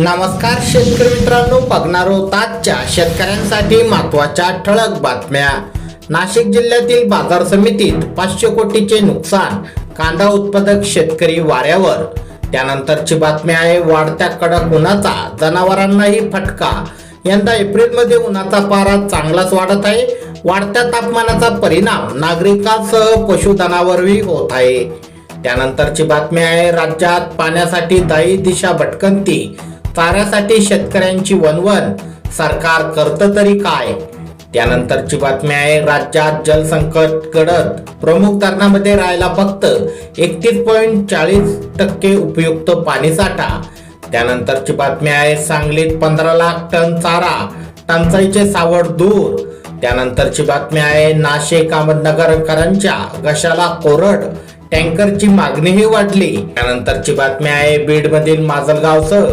नमस्कार शेतकरी मित्रांनो बघणार ताजच्या आजच्या शेतकऱ्यांसाठी महत्त्वाच्या ठळक बातम्या. नाशिक जिल्ह्यातील बाजार समितीत पाचशे कोटीचे नुकसान कांदा उत्पादक शेतकरी वाऱ्यावर. त्यानंतरची बातमी आहे वाढत्या कडक उन्हाचा जनावरांनाही फटका. यंदा एप्रिलमध्ये उन्हाचा पारा चांगलाच वाढत आहे. वाढत्या तापमानाचा परिणाम नागरिकांसह पशुधनावरही होत आहे. त्यानंतरची बातमी आहे राज्यात पाण्यासाठी दाई दिशा भटकंती. चाऱ्यासाठी शेतकऱ्यांची वनवन सरकार करतं तरी काय? त्यानंतरची बातमी आहे राज्यात जलसंकट कडत प्रमुख धरणामध्ये राहायला फक्त एकतीस पॉईंट चाळीस टक्के उपयुक्त पाणीसाठा त्यानंतरची बातमी आहे सांगलीत पंधरा लाख टन चारा टंचाईचे सावड दूर. त्यानंतरची बातमी आहे नाशिक अहमदनगरकरांच्या घशाला कोरड. टँकरची मागणीही वाढली. त्यानंतरची बातमी आहे बीड मधील माजलगावसह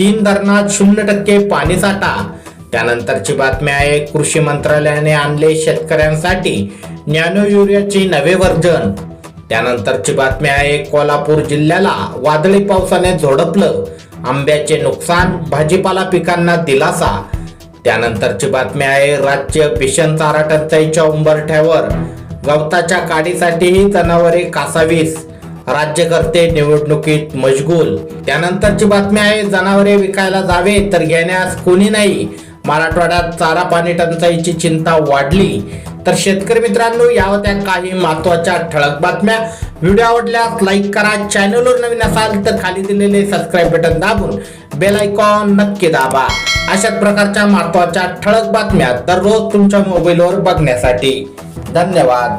तीन धरणात शून्य टक्के पाणीसाठा त्यानंतरची बातमी आहे कृषी मंत्रालयाने आणले शेतकऱ्यांसाठी नॅनो युरियाचे नवे वर्जन. त्यानंतरची बातमी आहे कोल्हापूर जिल्ह्याला वादळी पावसाने झोडपलं. आंब्याचे नुकसान भाजीपाला पिकांना दिलासा. त्यानंतरची बातमी आहे राज्य भीषण चारा टंचाईच्या उंबरठ्यावर. गवताच्या काडीसाठीही जनावरे कासावीस. राज्यकर्ते निवडणुकीत मशगूल. त्यानंतरची बातमी आहे जनावरे विकायला जावे तर घेण्यास कोणी नाही. मराठवाड्यात चारा पाणी टंचाईची चिंता वाढली. तर शेतकरी मित्रांनो या होत्या काही महत्त्वाच्या ठळक बातम्या. व्हिडिओ आवडल्यास लाईक करा चॅनलवर नवीन असाल तर खाली दिलेले सबस्क्राईब बटन दाबून बेल आयकॉन नक्की दाबा. अशाच प्रकारच्या महत्त्वाच्या ठळक बातम्या दररोज तुमच्या मोबाईलवर बघण्यासाठी. धन्यवाद.